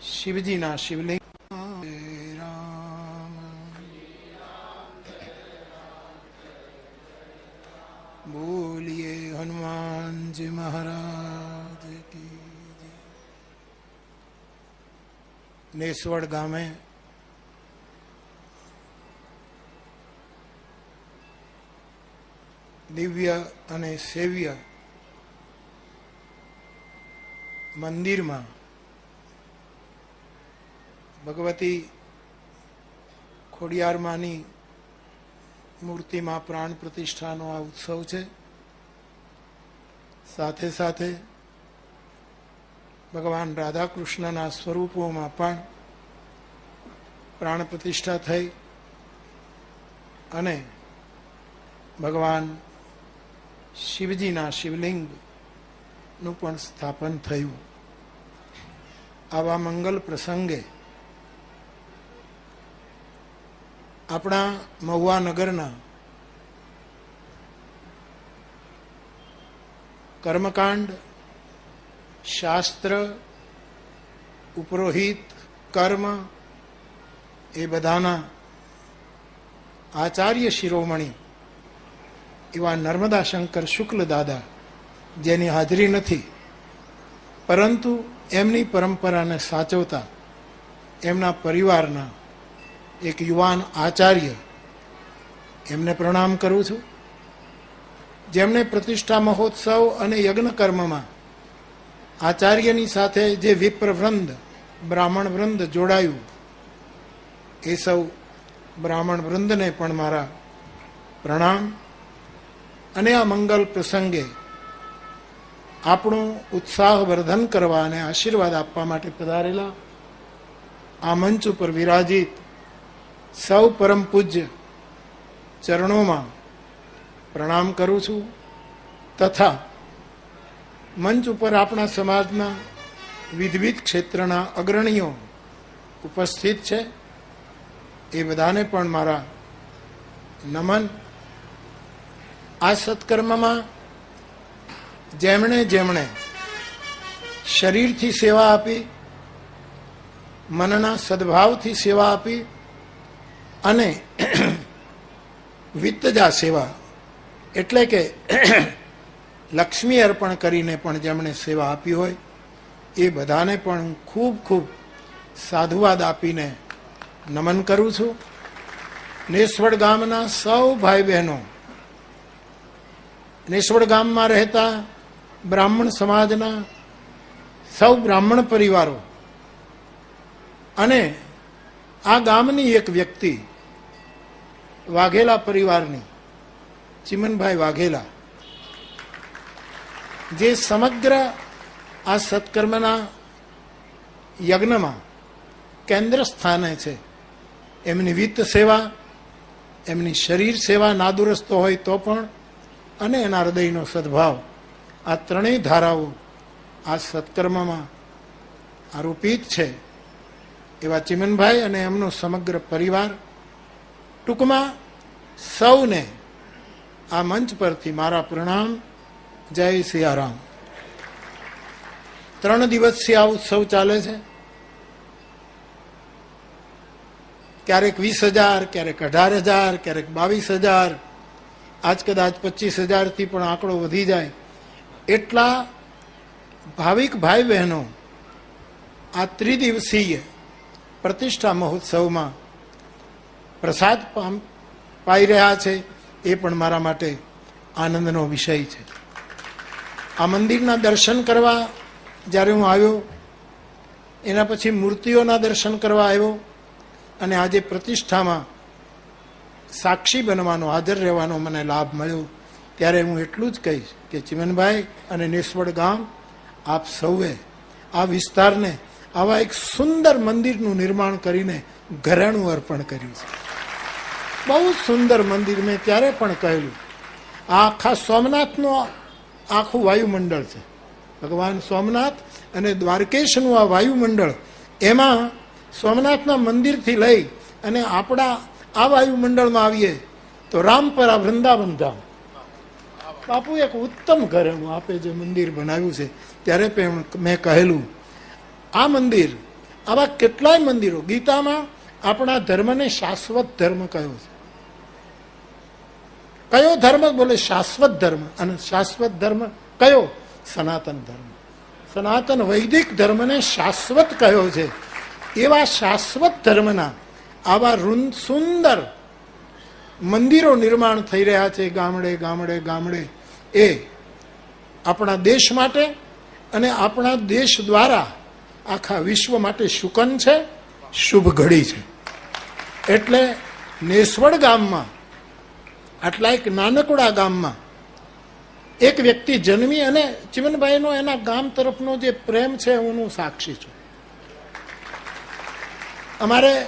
શિવજીના શિવલિંગ રામ બોલીએ હનુમાનજી મહારાજ કી જય. નેસવડ ગામે દિવ્ય અને સેવ્ય મંદિરમાં ભગવતી ખોડિયારમાંની મૂર્તિમાં પ્રાણ પ્રતિષ્ઠાનો આ ઉત્સવ છે. સાથે સાથે ભગવાન રાધાકૃષ્ણના સ્વરૂપોમાં પણ પ્રાણ પ્રતિષ્ઠા થઈ અને ભગવાન શિવજીના શિવલિંગનું પણ સ્થાપન થયું. આવા મંગલ પ્રસંગે આપણા મહુવા નગરના કર્મકાંડ, શાસ્ત્ર, ઉપરોહિત કર્મ એ બધાના આચાર્ય શિરોમણી એવા નર્મદા શંકર શુક્લ દાદા જેની હાજરી નથી, પરંતુ એમની પરંપરાને સાચવતા એમના પરિવારના એક યુવાન આચાર્ય એમને પ્રણામ કરું છું. જેમણે પ્રતિષ્ઠા મહોત્સવ અને યજ્ઞ કર્મમાં આચાર્યની સાથે જે વિપ્રવૃંદ, બ્રાહ્મણ વૃંદ જોડાયું, એ સૌ બ્રાહ્મણ વૃંદને પણ મારા પ્રણામ. અને આ મંગલ પ્રસંગે આપણું ઉત્સાહવર્ધન કરવા અને આશીર્વાદ આપવા માટે પધારેલા આ મંચ ઉપર વિરાજિત સૌ પરમ પૂજ્ય ચરણોમાં પ્રણામ કરું છું તથા મંચ ઉપર આપણા સમાજના વિવિધ ક્ષેત્રના અગ્રણીઓ ઉપસ્થિત છે. એ બધાને પણ મારા નમન. આ સત્કર્મમાં જેમણે જેમણે શરીરથી સેવા આપી, મનના સદભાવથી સેવા આપી અને વિત્તજા સેવા એટલે કે લક્ષ્મી અર્પણ કરીને પણ જેમણે સેવા આપી હોય, એ બધાને પણ હું ખૂબ ખૂબ સાધુવાદ આપીને નમન કરું છું. નેસવડ ગામના સૌ ભાઈ બહેનો નેસવડ ગામમાં રહેતા બ્રાહ્મણ સમાજના સૌ બ્રાહ્મણ પરિવારો અને આ ગામની એક વ્યક્તિ વાઘેલા પરિવારની, ચિમનભાઈ વાઘેલા, જે સમગ્ર આ સત્કર્મના યજ્ઞમાં કેન્દ્ર સ્થાને છે. એમની વિત્ત સેવા, એમની શરીર સેવા નાદુરસ્ત હોય તો પણ, અને એના હૃદયનો સદભાવ. આ ત્રણેય ધારાઓ આ સત્કર્મમાં આરોપિત છે. એવા ચિમનભાઈ અને એમનો સમગ્ર પરિવાર ટૂંકમાં સૌને આ મંચ પરથી મારા પ્રણામ, જય સિયારામ. ત્રણ દિવસથી આ ઉત્સવ ચાલે છે. ક્યારેક વીસ હજાર, ક્યારેક અઢાર હજાર, ક્યારેક બાવીસ હજાર, આજ કદાચ પચીસ હજારથી પણ આંકડો વધી જાય. એટલા ભાવિક ભાઈ બહેનો આ ત્રિદિવસીય પ્રતિષ્ઠા મહોત્સવમાં પ્રસાદ પાઈ રહ્યા છે, એ પણ મારા માટે આનંદનો વિષય છે. આ મંદિરના દર્શન કરવા જ્યારે હું આવ્યો, એના પછી મૂર્તિઓના દર્શન કરવા આવ્યો, અને આજે પ્રતિષ્ઠામાં સાક્ષી બનવાનો, હાજર રહેવાનો મને લાભ મળ્યો, ત્યારે હું એટલું જ કહીશ કે ચિમનભાઈ અને નેસવડ ગામ, આપ સૌએ આ વિસ્તારને આવા એક સુંદર મંદિરનું નિર્માણ કરીને ઘરેણું અર્પણ કર્યું છે. બહુ સુંદર મંદિર મેં ત્યારે પણ કહેલું આખા સોમનાથનો આખું વાયુમંડળ છે. ભગવાન સોમનાથ અને દ્વારકેશનું આ વાયુમંડળ, એમાં સોમનાથના મંદિરથી લઈ અને આપણા આ વાયુમંડળમાં આવીએ તો રામપરા વૃંદાવન ધામ. બાપુ, એક ઉત્તમ ઘરેણું આપે જે મંદિર બનાવ્યું છે. ત્યારે પણ મેં કહેલું, આ મંદિર, આવા કેટલાય મંદિરો, ગીતામાં આપણા ધર્મને શાશ્વત ધર્મ કહ્યો છે. કયો ધર્મ બોલે? શાશ્વત ધર્મ. અને શાશ્વત ધર્મ કયો? સનાતન ધર્મ. સનાતન વૈદિક ધર્મને શાશ્વત કયો છે? એવા શાશ્વત ધર્મના, આવા રૂન- સુંદર મંદિરો નિર્માણ થઈ રહ્યા છે ગામડે ગામડે ગામડે. એ આપણા દેશ માટે અને આપણા દેશ દ્વારા આખા વિશ્વ માટે શુકન છે, શુભ ઘડી છે. એટલે નેસવડ ગામમાં આટલા એક નાનકડા ગામમાં એક વ્યક્તિ જન્મી અને ચિમનભાઈનો એના ગામ તરફનો જે પ્રેમ છે હું સાક્ષી છું. અમારે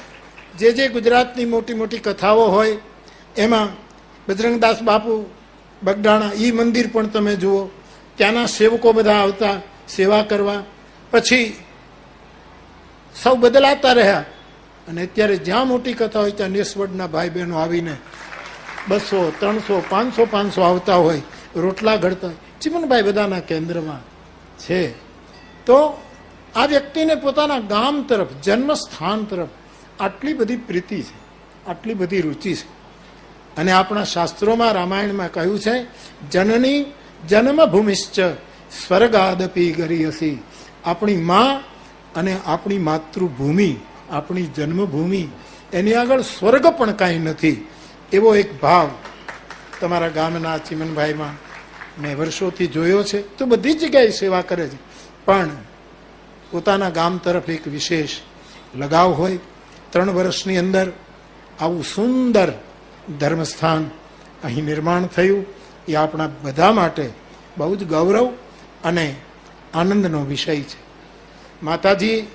જે જે ગુજરાતની મોટી મોટી કથાઓ હોય, એમાં બજરંગદાસ બાપુ બગડાણા એ મંદિર પણ તમે જુઓ, ત્યાંના સેવકો બધા આવતા, સેવા કરવા. પછી સૌ બદલાતા રહ્યા. અને અત્યારે જ્યાં મોટી કથા હોય ત્યાં નેસવડના ભાઈ બહેનો આવીને બસો, ત્રણસો, પાંચસો પાંચસો આવતા હોય, રોટલા ઘડતા ચિમનભાઈ બધાના કેન્દ્રમાં છે. તો આ વ્યક્તિને પોતાના ગામ તરફ, જન્મસ્થાન તરફ આટલી બધી પ્રીતિ છે, આટલી બધી રુચિ છે. અને આપણા શાસ્ત્રોમાં રામાયણમાં કહ્યું છે, જનની જન્મભૂમિશ્ચ સ્વર્ગાદપી ગરીયસી. આપણી માં અને આપણી માતૃભૂમિ, આપણી જન્મભૂમિ, એની આગળ સ્વર્ગ પણ કાંઈ નથી. એવો એક ભાવ તમારા ગામના ચિમનભાઈમાં મેં વર્ષોથી જોયો છે. તો બધી જગ્યાએ સેવા કરે છે. પણ પોતાના ગામ તરફ એક વિશેષ લગાવ હોય. ત્રણ વર્ષની અંદર આવું સુંદર ધર્મસ્થાન અહીં નિર્માણ થયું. એ આપણા બધા માટે બહુ જ ગૌરવ અને આનંદનો વિષય છે. માતાજી,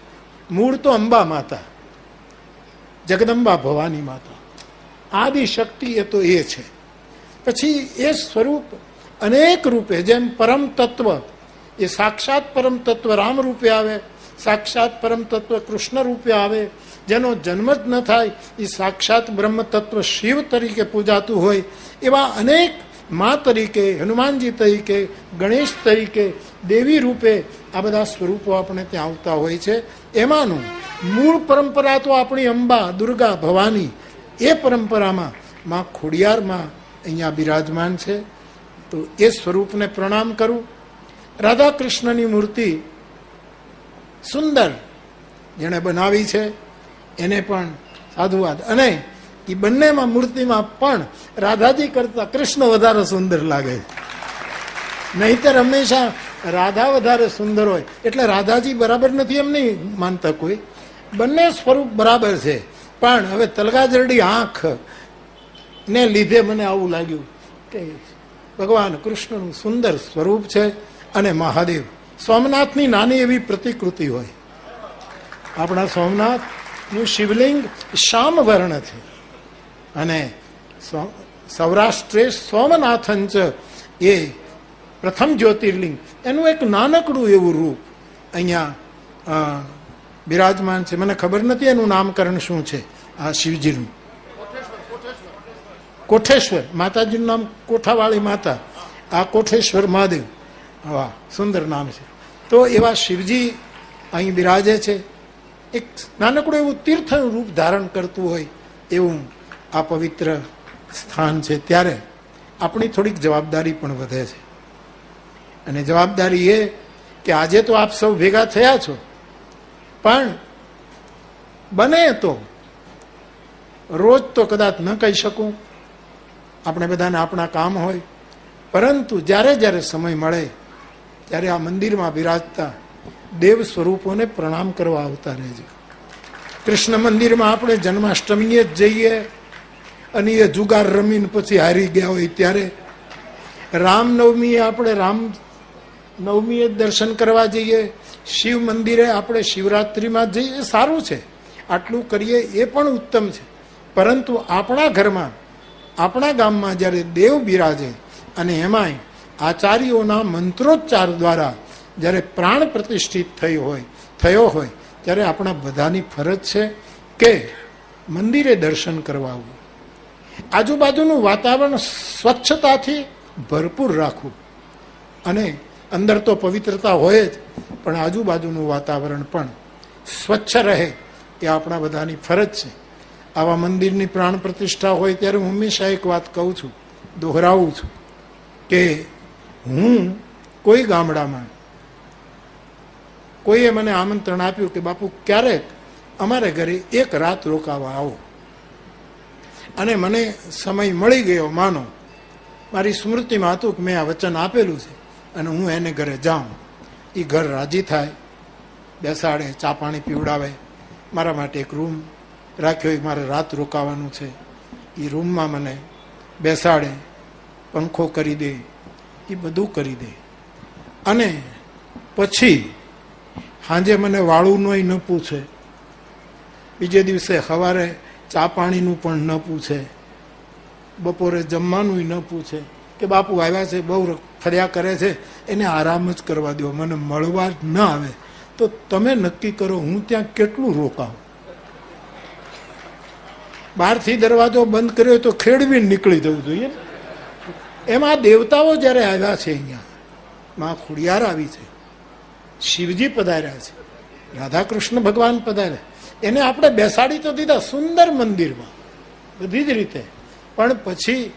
મૂળ તો અંબા માતા, જગદંબા ભવાની માતા. આદિ શક્તિ એ તો એ છે. પછી એ સ્વરૂપ અનેક રૂપે, જેમ પરમ તત્વ, એ સાક્ષાત પરમ તત્વ રામ રૂપે આવે, સાક્ષાત પરમ તત્વ કૃષ્ણ રૂપે આવે, જેનો જન્મ જ ન થાય, એ સાક્ષાત બ્રહ્મ તત્વ શિવ તરીકે પૂજાતું હોય, એવા અનેક મા તરીકે, હનુમાનજી તરીકે, ગણેશ તરીકે, દેવી રૂપે આ બધા સ્વરૂપો આપણે ત્યાં આવતા હોય છે. એમાંનું મૂળ પરંપરા તો આપણી અંબા, દુર્ગા, ભવાની એ પરંપરામાં માં ખોડિયારમાં અહીંયા બિરાજમાન છે. તો એ સ્વરૂપને પ્રણામ કરું. રાધા કૃષ્ણની મૂર્તિ સુંદર જેણે બનાવી છે. એને પણ સાધુવાદ. અને એ બંનેમાં મૂર્તિમાં પણ રાધાજી કરતા કૃષ્ણ વધારે સુંદર લાગે. નહીતર હંમેશા રાધા વધારે સુંદર હોય. એટલે રાધાજી બરાબર નથી એમ નહીં માનતા કોઈ. બંને સ્વરૂપ બરાબર છે. પણ હવે તલગાજરડી આંખ ને લીધે મને આવું લાગ્યું કે ભગવાન કૃષ્ણનું સુંદર સ્વરૂપ છે અને મહાદેવ. સોમનાથની નાની એવી પ્રતિકૃતિ હોય. આપણા સોમનાથનું શિવલિંગ શ્યામ વર્ણ છે. અને સૌરાષ્ટ્રે સોમનાથન ચ એ પ્રથમ જ્યોતિર્લિંગ. એનું એક નાનકડું એવું રૂપ અહીંયા બિરાજમાન છે. મને ખબર નથી એનું નામકરણ શું છે, આ શિવજીનું. કોઠેશ્વર. માતાજીનું નામ કોઠાવાળી માતા. આ કોઠેશ્વર મહાદેવ. વાહ, સુંદર નામ છે. તો એવા શિવજી અહીં બિરાજે છે. એક નાનકડું એવું તીર્થનું રૂપ ધારણ કરતું હોય એવું આ પવિત્ર સ્થાન છે. ત્યારે આપણી થોડીક જવાબદારી પણ વધે છે. અને જવાબદારી એ કે આજે તો આપ સૌ ભેગા થયા છો. પણ બને તો રોજ તો કદાચ ન કહી શકું. આપણે બધાને આપણા કામ હોય. પરંતુ જ્યારે જ્યારે સમય મળે, ત્યારે આ મંદિરમાં બિરાજતા દેવ સ્વરૂપોને પ્રણામ કરવા આવતા રહેજો. કૃષ્ણ મંદિરમાં આપણે જન્માષ્ટમીએ જ જઈએ અને એ જુગાર રમીને પછી હારી ગયા હોય ત્યારે રામનવમીએ આપણે રામ નવમીએ દર્શન કરવા જઈએ, શિવ મંદિરે આપણે શિવરાત્રિમાં જઈએ સારું છે. આટલું કરીએ એ પણ ઉત્તમ છે. પરંતુ આપણા ઘરમાં, આપણા ગામમાં જ્યારે દેવ બિરાજે અને એમાંય આચાર્યોના મંત્રોચ્ચાર દ્વારા જ્યારે પ્રાણ પ્રતિષ્ઠિત થઈ હોય, થયો હોય, ત્યારે આપણા બધાની ફરજ છે કે મંદિરે દર્શન કરવા આવવું. આજુબાજુનું વાતાવરણ સ્વચ્છતાથી ભરપૂર રાખવું. અને અંદર તો પવિત્રતા હોય જ, પણ આજુબાજુનું વાતાવરણ પણ સ્વચ્છ રહે એ આપણા બધાની ફરજ છે. આવા મંદિરની પ્રાણ પ્રતિષ્ઠા હોય ત્યારે હું હંમેશા એક વાત કહું છું, દોહરાવું છું કે હું કોઈ ગામડામાં કોઈએ મને આમંત્રણ આપ્યું કે બાપુ ક્યારેક અમારે ઘરે એક રાત રોકાવા આવો. અને મને સમય મળી ગયો, માનો. મારી સ્મૃતિમાં હતું કે મેં આ વચન આપેલું છે. અને હું એને ઘરે જાઉં. એ ઘર રાજી થાય, બેસાડે, ચા પાણી પીવડાવે. મારા માટે એક રૂમ રાખ્યો એ મારે રાત રોકાવાનું છે. એ રૂમમાં મને બેસાડે, પંખો કરી દે એ બધું કરી દે. અને પછી સાંજે મને વાળુંનોય ન પૂછે. બીજે દિવસે સવારે ચા પાણીનું પણ ન પૂછે. બપોરે જમવાનું ન પૂછે. કે બાપુ આવ્યા છે, બહુ ફર્યા કરે છે, એને આરામ જ કરવા દો મને મળવા જ ન આવે. તો તમે નક્કી કરો, હું ત્યાં કેટલું રોકાઉં? બહારથી દરવાજો બંધ કર્યો તો ખેડવી નીકળી જવું જોઈએ એમાં દેવતાઓ જ્યારે આવ્યા છે અહીંયા, માં ખુડિયાર આવી છે, શિવજી પધાર્યા છે, રાધાકૃષ્ણ ભગવાન પધાર્યા. એને આપણે બેસાડી તો દીધા સુંદર મંદિરમાં, બધી જ રીતે. પણ પછી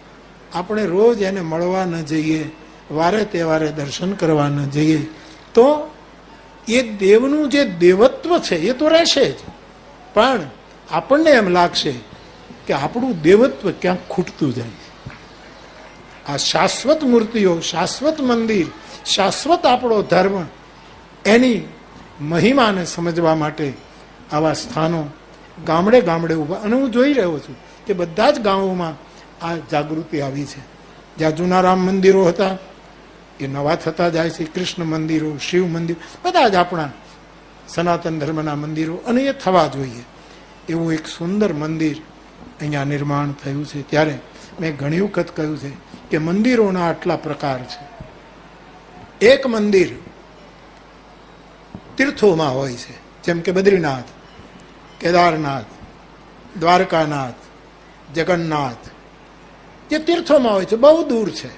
આપણે રોજ એને મળવા ન જઈએ, વારે તહેવારે દર્શન કરવા ન જઈએ, તો એ દેવનું જે દેવત્વ છે, એ તો રહેશે જ. પણ આપણને એમ લાગશે કે આપણું દેવત્વ ક્યાંક ખૂટતું જાય. આ શાશ્વત મૂર્તિઓ, શાશ્વત મંદિર, શાશ્વત આપણો ધર્મ, એની મહિમાને સમજવા માટે આવા સ્થાનો ગામડે ગામડે ઊભા અને હું જોઈ રહ્યો છું કે બધા જ ગામોમાં આ જાગૃતિ આવી છે. જ્યાં જૂના રામ મંદિરો હતા, એ નવા થતા જાય છે. કૃષ્ણ મંદિરો, શિવ મંદિર, બધા જ આપણા સનાતન ધર્મના મંદિરો, અને એ થવા જોઈએ. એવું એક સુંદર મંદિર અહીંયા નિર્માણ થયું છે. ત્યારે મેં ઘણી વખત કહ્યું છે કે મંદિરોના આટલા પ્રકાર છે. એક મંદિર તીર્થોમાં હોય છે. જેમ કે બદ્રીનાથ, કેદારનાથ, દ્વારકાનાથ, જગન્નાથ જે તીર્થોમાં હોય છે. બહુ દૂર છે.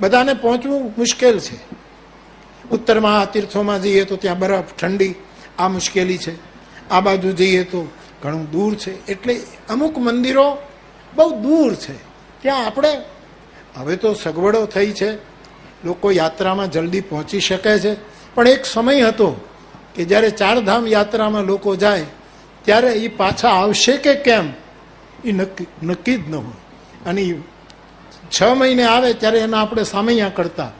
બધાને પહોંચવું મુશ્કેલ છે. ઉત્તરમાં આ તીર્થોમાં જઈએ તો ત્યાં બરફ, ઠંડી, આ મુશ્કેલી છે. આ બાજુ જઈએ તો ઘણું દૂર છે. એટલે અમુક મંદિરો બહુ દૂર છે. ત્યાં આપણે, હવે તો સગવડો થઈ છે. લોકો યાત્રામાં જલ્દી પહોંચી શકે છે. પણ એક સમય હતો કે જ્યારે ચારધામ યાત્રામાં લોકો જાય, ત્યારે એ પાછા આવશે કે કેમ? એ નક્કી નક્કી જ ન હોય. અને છ મહિને આવે ત્યારે એના આપણે સામૈયા કરતા.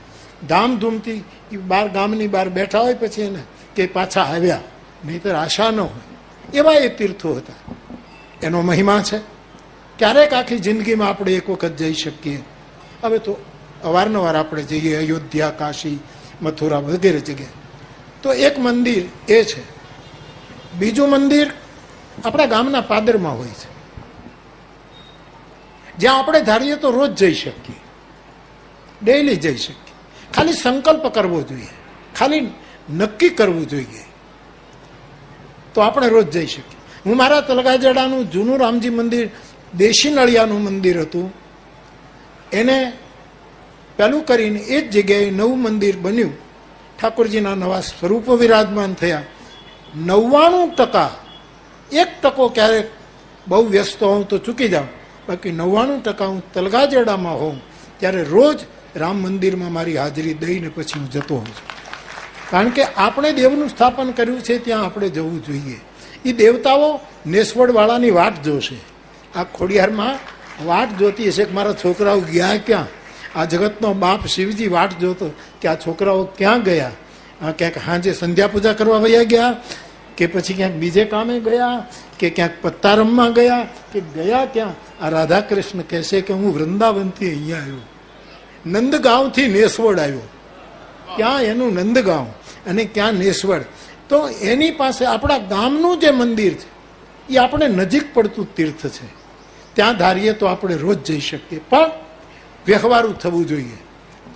ધામધૂમથી એ બાર ગામની બહાર બેઠા હોય પછી એને કે પાછા આવ્યા. નહીતર આશા ન હોય. એવા એ તીર્થો હતા. એનો મહિમા છે. ક્યારેક આખી જિંદગીમાં આપણે એક વખત જઈ શકીએ. હવે તો અવારનવાર આપણે જઈએ, અયોધ્યા, કાશી, મથુરા વગેરે જગ્યાએ. તો એક મંદિર એ છે. બીજું મંદિર આપણા ગામના પાદરમાં હોય છે. જ્યાં આપણે ધારીએ તો રોજ જઈ શકીએ. ડેઈલી જઈ શકીએ. ખાલી સંકલ્પ કરવો જોઈએ. ખાલી નક્કી કરવું જોઈએ. તો આપણે રોજ જઈ શકીએ. હું મારા તલગાજડાનું જૂનું રામજી મંદિર, દેશી નળિયાનું મંદિર હતું. એને પહેલું કરીને એ જ જગ્યાએ નવું મંદિર બન્યું. ઠાકોરજીના નવા સ્વરૂપો વિરાજમાન થયા. નવ્વાણું ટકા. એક ટકો ક્યારેક બહુ વ્યસ્ત હોઉં તો ચૂકી જાઉં. બાકી નવ્વાણું ટકા હું તલગાજડામાં હોઉં, ત્યારે રોજ રામ મંદિરમાં મારી હાજરી દઈને પછી હું જતો હોઉં છું. કારણ કે આપણે દેવનું સ્થાપન કર્યું છે, ત્યાં આપણે જવું જોઈએ. એ દેવતાઓ નેસવડવાળાની વાટ જોશે. આ ખોડિયારમાં વાટ જોતી હશે કે મારા છોકરાઓ ગયા ક્યાં? આ જગતનો બાપ શિવજી વાટ જોતો કે આ છોકરાઓ ક્યાં ગયા? ક્યાંક સાંજે સંધ્યા પૂજા કરવા વયા ગયા? કે પછી ક્યાંક બીજે કામે ગયા, કે ક્યાંક પત્તા રમવા ગયા, કે ગયા ક્યાં? આ રાધા કૃષ્ણ કહેશે કે હું વૃંદાવનથી અહીંયા આવ્યો. નંદગાંવથી નેસવડ આવ્યો. ક્યાં એનું નંદગાંવ અને ક્યાં નેસવડ? તો એની પાસે આપણા ગામનું જે મંદિર છે, એ આપણે નજીક પડતું તીર્થ છે. ત્યાં ધારીએ તો આપણે રોજ જઈ શકીએ. પણ વ્યવહારું થવું જોઈએ.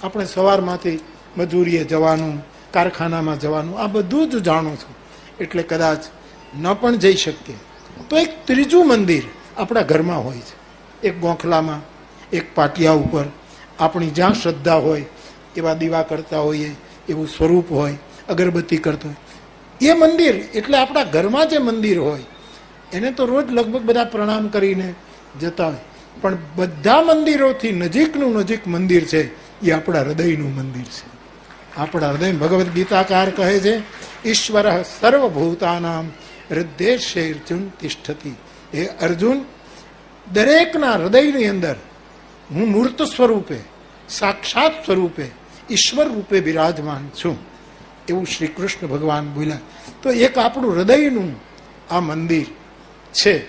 આપણે સવારમાંથી મજૂરીએ જવાનું, કારખાનામાં જવાનું, આ બધું જ જાણું છું. એટલે કદાચ ન પણ જઈ શકીએ. તો એક ત્રીજું મંદિર આપણા ઘરમાં હોય છે. એક ગોખલામાં, એક પાટિયા ઉપર. આપણી જ્યાં શ્રદ્ધા હોય, એવા દીવા કરતા હોઈએ, એવું સ્વરૂપ હોય, અગરબત્તી કરતો હોય. એ મંદિર એટલે આપણા ઘરમાં જે મંદિર હોય, એને તો રોજ લગભગ બધા પ્રણામ કરીને જતા હોય. પણ બધા મંદિરોથી નજીકનું નજીક મંદિર છે, એ આપણા હૃદયનું મંદિર છે. આપણા હૃદય ભગવદ્ ગીતાકાર કહે છે, ઈશ્વર સર્વભૂતાનામ હૃદય અર્જુન તિષ્ઠતી. એ અર્જુન, દરેકના હૃદયની અંદર હું મૂર્ત સ્વરૂપે, સાક્ષાત સ્વરૂપે, ઈશ્વર રૂપે બિરાજમાન છું. એવું શ્રી કૃષ્ણ ભગવાન બોલ્યા. તો એક આપણું હૃદયનું આ મંદિર છે.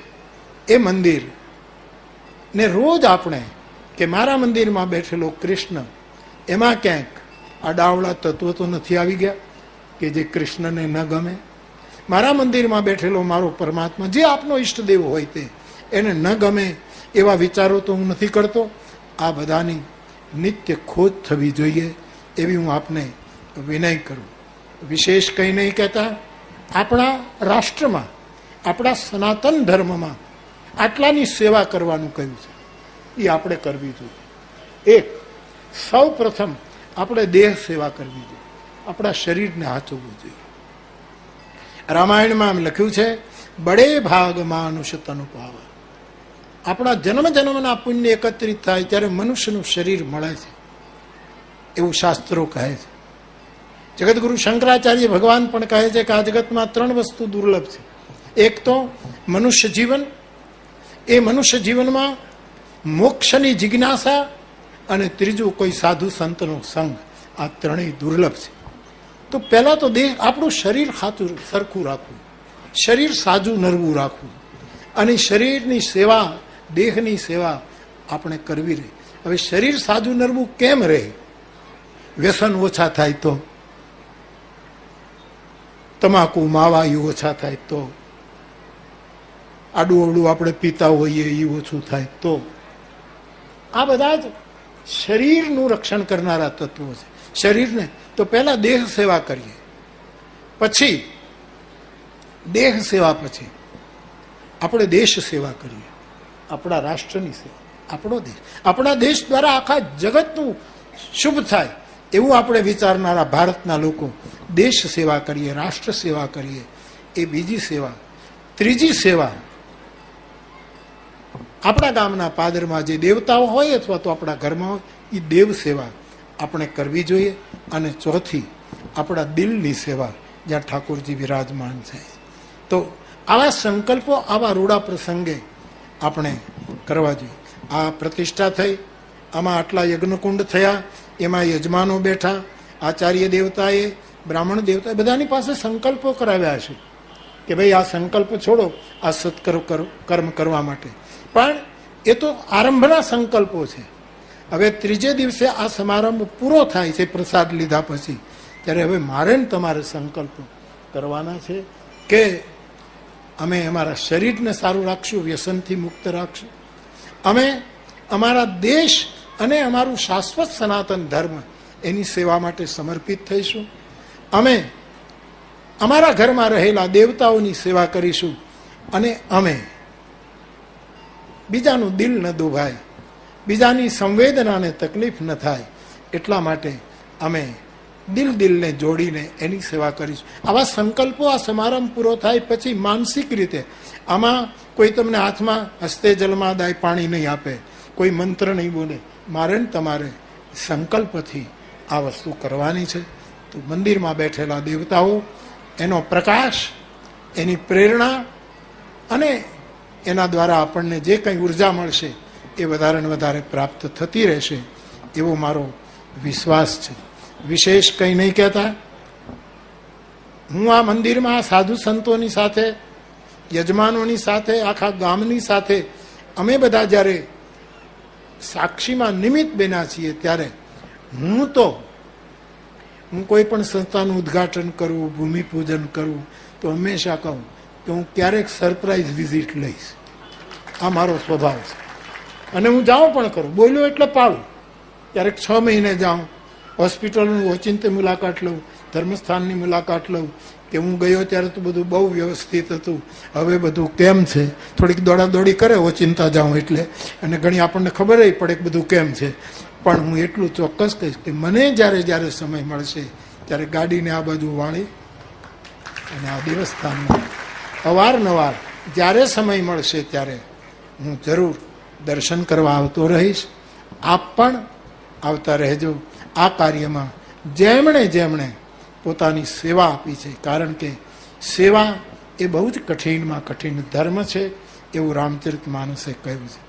એ મંદિર ને રોજ આપણે કે મારા મંદિરમાં બેઠેલો કૃષ્ણ, એમાં ક્યાંક આ તત્વ તો નથી આવી ગયા કે જે કૃષ્ણને ન ગમે. મારા મંદિરમાં બેઠેલો મારો પરમાત્મા, જે આપનો ઈષ્ટદેવ હોય તે, એને ન ગમે એવા વિચારો તો હું નથી કરતો. આ બધાની નિત્ય ખોજ થવી જોઈએ એવી હું આપને વિનય કરું. વિશેષ કંઈ નહીં કહેતા. આપણા રાષ્ટ્રમાં, આપણા સનાતન ધર્મમાં આટલાની સેવા કરવાનું કહ્યું છે. એ આપણે કરવી જોઈએ. એક સૌ પ્રથમ આપણે દેહ સેવા કરવી જોઈએ. આપણા શરીરને હાચવવું જોઈએ. રામાયણમાં આમ લખ્યું છે, બડે ભાગ માનુષ તનુ પાવા. આપણા જન્મ જન્મના પુણ્ય એકત્રિત થાય ત્યારે મનુષ્યનું શરીર મળે છે. એવું શાસ્ત્રો કહે છે. જગતગુરુ શંકરાચાર્ય ભગવાન પણ કહે છે કે આ જગતમાં ત્રણ વસ્તુ દુર્લભ છે. એક તો મનુષ્ય જીવન, એ મનુષ્ય જીવનમાં મોક્ષની જિજ્ઞાસા અને ત્રીજું કોઈ સાધુ સંતનો સંગ. આ ત્રણેય દુર્લભ છે. તો પહેલાં તો દેહ આપણું શરીર ખાતું સરખું રાખવું. શરીર સાજું નરવું રાખવું. અને શરીરની સેવા, દેહની સેવા આપણે કરવી રહે. હવે શરીર સાજું નરવું કેમ રહે? વ્યસન ઓછા થાય તો? તમાકુ માવાયું ઓછા થાય તો? આડું અવડું આપણે પીતા હોઈએ એ ઓછું થાય તો? આ બધા જ શરીરનું રક્ષણ કરનારા તત્વો છે. શરીરને તો પહેલા દેહ સેવા કરીએ. પછી દેહ સેવા પછી આપણે દેશ સેવા કરીએ. આપણા રાષ્ટ્રની સેવા. આપણો દેશ. આપણા દેશ દ્વારા આખા જગતનું શુભ થાય એવું આપણે વિચારનારા ભારતના લોકો દેશ સેવા કરીએ, રાષ્ટ્ર સેવા કરીએ. એ બીજી સેવા. ત્રીજી સેવા આપણા ગામના પાદરમાં જે દેવતાઓ હોય અથવા તો આપણા ઘરમાં હોય એ દેવ સેવા આપણે કરવી જોઈએ અને ચોથી આપણા દિલની સેવા, જ્યાં ઠાકોરજી વિરાજમાન છે. તો આવા સંકલ્પો, આવા રૂડા પ્રસંગે આપણે કરવા જોઈએ. આ પ્રતિષ્ઠા થઈ, આમાં આટલા યજ્ઞકુંડ થયા, એમાં યજમાનો બેઠા, આચાર્ય દેવતાએ, બ્રાહ્મણ દેવતાએ બધાની પાસે સંકલ્પો કરાવ્યા છે કે ભાઈ આ સંકલ્પ છોડો, આ સત્કર્મ કર્મ કરવા માટે. પણ એ તો આરંભના સંકલ્પો છે. હવે ત્રીજે દિવસે આ સમારંભ પૂરો થાય છે, પ્રસાદ લીધા પછી, ત્યારે હવે મારે ને તમારે સંકલ્પ કરવાના છે કે અમે અમારા શરીરને સારું રાખશું, વ્યસનથી મુક્ત રાખશું. અમે અમારા દેશ અને અમારું શાશ્વત સનાતન ધર્મ એની સેવા માટે સમર્પિત થઈશું. અમે અમારા ઘરમાં રહેલા દેવતાઓની સેવા કરીશું અને અમે બીજાનું દિલ ન દુભાય, બીજાની સંવેદનાને તકલીફ ન થાય. એટલા માટે અમે દિલ દિલને જોડીને એની સેવા કરીશું. આવા સંકલ્પો આ સમારંભ પૂરો થાય પછી માનસિક રીતે આમાં કોઈ તમને હાથમાં હસ્તે જલમાં દાય પાણી નહીં આપે, કોઈ મંત્ર નહીં બોલે. મારે ને તમારે સંકલ્પથી આ વસ્તુ કરવાની છે. તો મંદિરમાં બેઠેલા દેવતાઓ, એનો પ્રકાશ, એની પ્રેરણા અને એના દ્વારા આપણને જે કંઈ ઊર્જા મળશે, એ વધારે ને વધારે પ્રાપ્ત થતી રહેશે એવો મારો વિશ્વાસ છે. વિશેષ કંઈ નહીં કહેતા. હું આ મંદિરમાં સાધુ સંતોની સાથે, યજમાનોની સાથે, આખા ગામની સાથે, અમે બધા જ્યારે સાક્ષીમાં નિમિત્ત બન્યા છીએ ત્યારે હું તો, હું કોઈ પણ સંસ્થાનું ઉદ્ઘાટન કરું, ભૂમિપૂજન કરું, તો હંમેશા કહું કે હું ક્યારેક સરપ્રાઇઝ વિઝિટ લઈશ. આ મારો સ્વભાવ છે. અને હું જાઉં પણ કરું. બોલ્યો એટલે પાડું. ક્યારેક છ મહિને જાઉં, હોસ્પિટલનું ઓચિંતે મુલાકાત લઉં, ધર્મસ્થાનની મુલાકાત લઉં, કે હું ગયો ત્યારે તો બધું બહુ વ્યવસ્થિત હતું. હવે બધું કેમ છે? થોડીક દોડાદોડી કરે ઓચિંતા જાઉં એટલે. અને ઘણી આપણને ખબર પડે કે બધું કેમ છે. પણ હું એટલું ચોક્કસ કહીશ કે મને જ્યારે જ્યારે સમય મળશે, ત્યારે ગાડીને આ બાજુ વાળી અને આ દેવસ્થાનમાં અવારનવાર, જ્યારે સમય મળશે ત્યારે હું જરૂર દર્શન કરવા આવતો રહીશ. આપ પણ આવતા રહેજો આ કાર્યમાં. જેમણે જેમણે પોતાની સેવા આપી છે, કારણ કે સેવા એ બહુ જ કઠિનમાં કઠિન ધર્મ છે, એવું રામચરિત માનસે કહ્યું છે.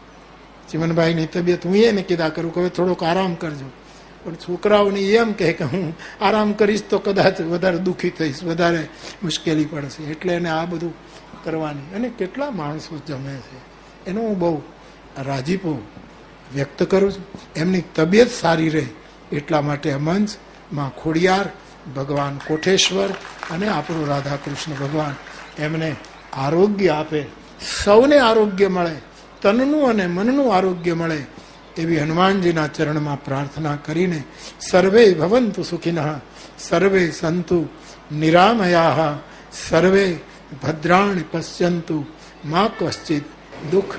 ચિમનભાઈની તબિયત હું એને કીધા કરું કે હવે થોડોક આરામ કરજો. પણ છોકરાઓને એમ કહે કે હું આરામ કરીશ તો કદાચ વધારે દુઃખી થઈશ, વધારે મુશ્કેલી પડશે. એટલે એને આ બધું કરવાની. અને કેટલા માણસો જમે છે. એનો હું બહુ રાજીપો વ્યક્ત કરું છું. એમની તબિયત સારી રહે એટલા માટે મંચમાં ખોડિયાર, ભગવાન કોઠેશ્વર અને આપણું રાધાકૃષ્ણ ભગવાન એમને આરોગ્ય આપે. સૌને આરોગ્ય મળે, તનનું અને મનનું આરોગ્ય મળે. એવી હનુમાનજીના ચરણમાં પ્રાર્થના કરીને સર્વે ભવંતુ સુખિનઃ સર્વે સંતુ નિરામયા સર્વે ભદ્રાણી પશ્યંતુ મા કશ્ચિત દુઃખ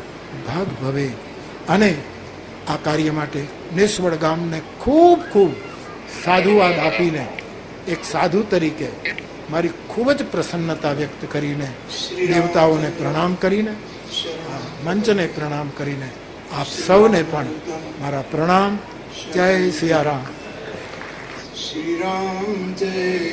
ભાગ ભવે. અને આ કાર્ય માટે નિષ્ફળ ગામને ખૂબ ખૂબ સાધુવાદ આપીને એક સાધુ તરીકે મારી ખૂબ જ પ્રસન્નતા વ્યક્ત કરીને દેવતાઓને પ્રણામ કરીને મંચને પ્રણામ કરીને આપ સૌને પણ મારા પ્રણામ. જય સિયારામ. શ્રી રામ જય